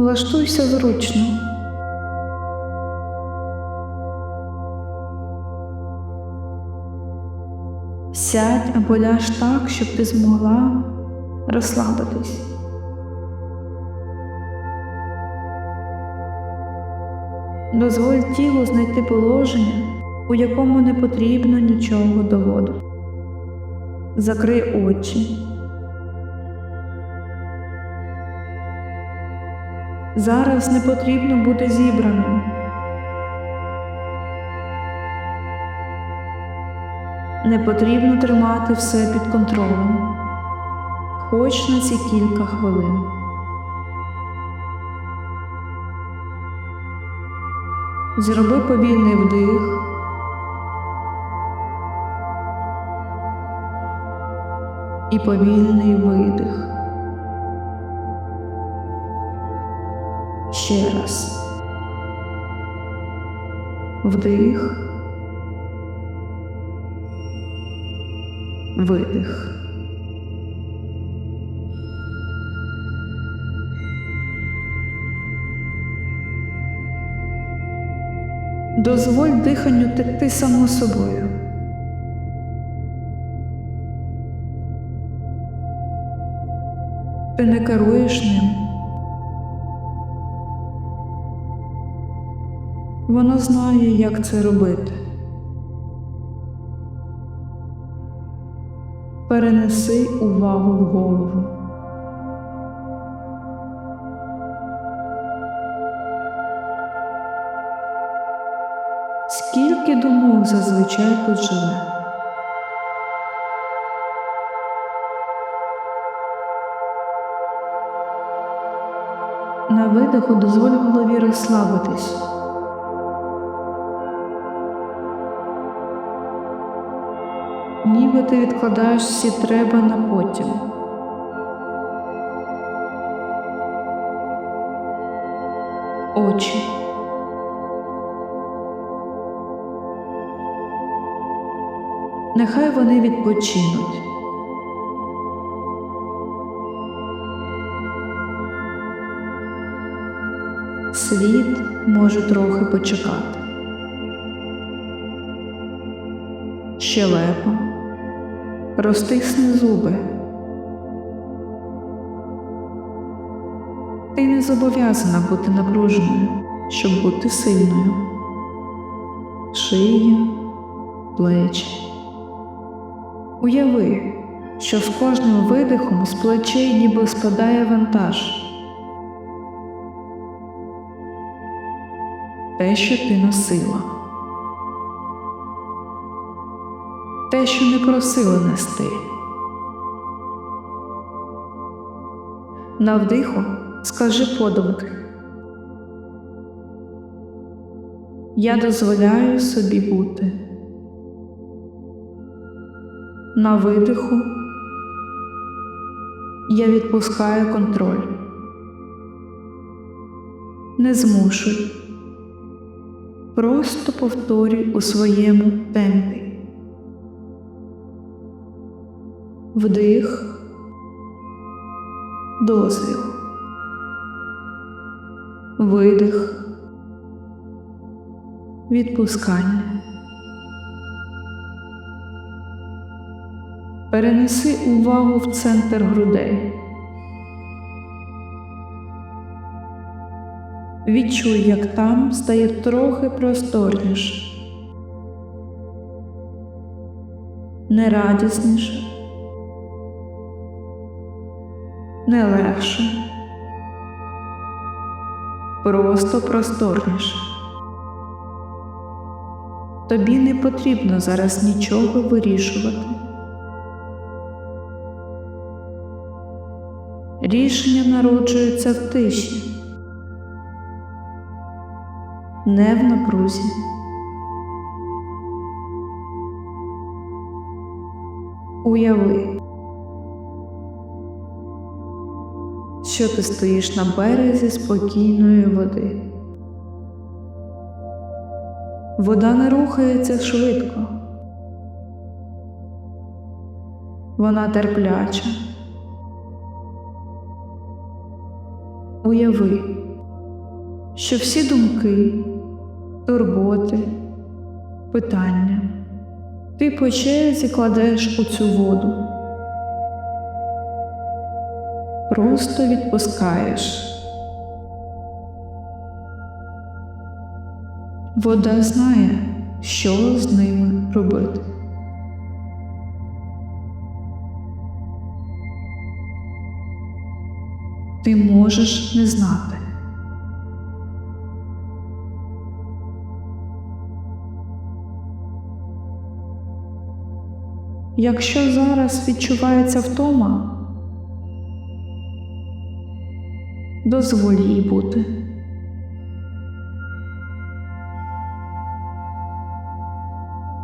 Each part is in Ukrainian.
Влаштуйся зручно. Сядь або ляж так, щоб ти змогла розслабитись. Дозволь тілу знайти положення, у якому не потрібно нічого доводу. Закрий очі. Зараз не потрібно бути зібраним. Не потрібно тримати все під контролем, хоч на ці кілька хвилин. Зроби повільний вдих. І повільний видих. Ще раз. Вдих. Видих. Дозволь диханню текти само собою. Ти не керуєш ним. Воно знає, як це робити. Перенеси увагу в голову. Скільки думок зазвичай тут живе? На видиху дозволь голові розслабитись. Ніби ти відкладаєш всі треба на потім. Очі. Нехай вони відпочинуть. Світ може трохи почекати. Щелепа, розтисни зуби. Ти не зобов'язана бути напруженою, щоб бути сильною. Шия, плечі. Уяви, що з кожним видихом з плечей ніби спадає вантаж. Те, що ти носила. Те, що не просила нести. На вдиху скажи подумки. Я дозволяю собі бути. На видиху я відпускаю контроль. Не змушуй. Просто повторюй у своєму темпі. Вдих, дозвіл, видих, відпускання. Перенеси увагу в центр грудей. Відчуй, як там стає трохи просторніше, не не легше, просто просторніше. Тобі не потрібно зараз нічого вирішувати. Рішення народжуються в тиші, не в напрузі. Уяви, що ти стоїш на березі спокійної води. Вода не рухається швидко. Вона терпляча. Уяви, що всі думки, турботи, питання ти по черзі кладеш у цю воду. Просто відпускаєш. Вода знає, що з ними робити. Ти можеш не знати. Якщо зараз відчувається втома, дозволь їй бути.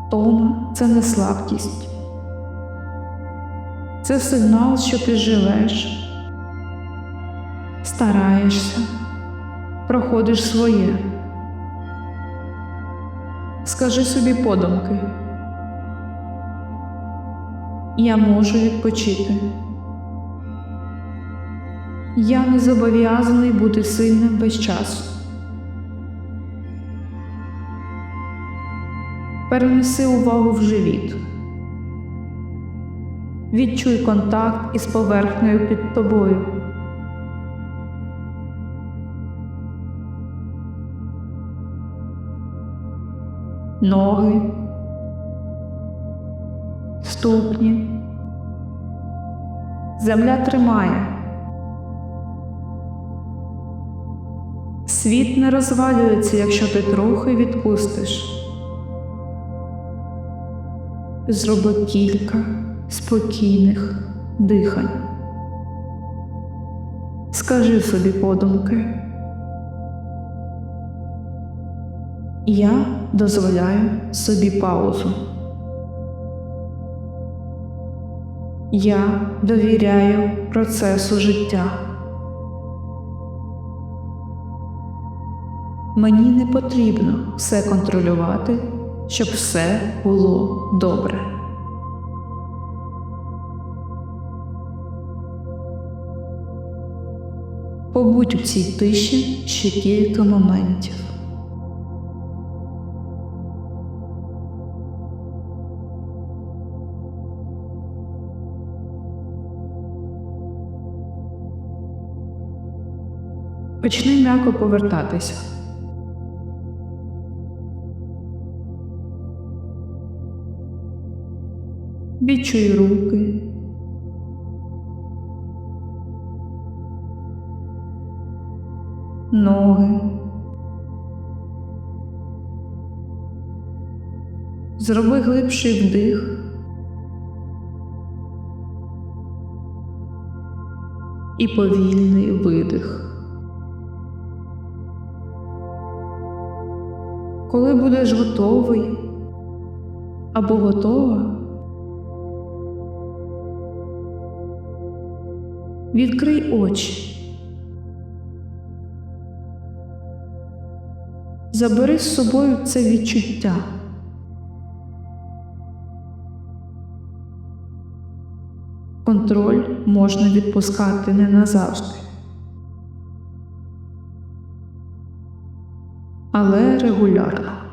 Втома це не слабкість. Це сигнал, що ти живеш, стараєшся, проходиш своє. Скажи собі подумки. Я можу відпочити. Я не зобов'язаний бути сильним весь час. Перенеси увагу в живіт. Відчуй контакт із поверхнею під тобою. Ноги, ступні. Земля тримає. Світ не розвалюється, якщо ти трохи відпустиш. Зроби кілька спокійних дихань. Скажи собі подумки. Я дозволяю собі паузу. Я довіряю процесу життя. Мені не потрібно все контролювати, щоб все було добре. Побудь у цій тиші ще кілька моментів. Почни м'яко повертатися. Відчуй руки. Ноги. Зроби глибший вдих. І повільний видих. Коли будеш готовий або готова, відкрий очі. Забери з собою це відчуття. Контроль можна відпускати не назавжди. але регулярно.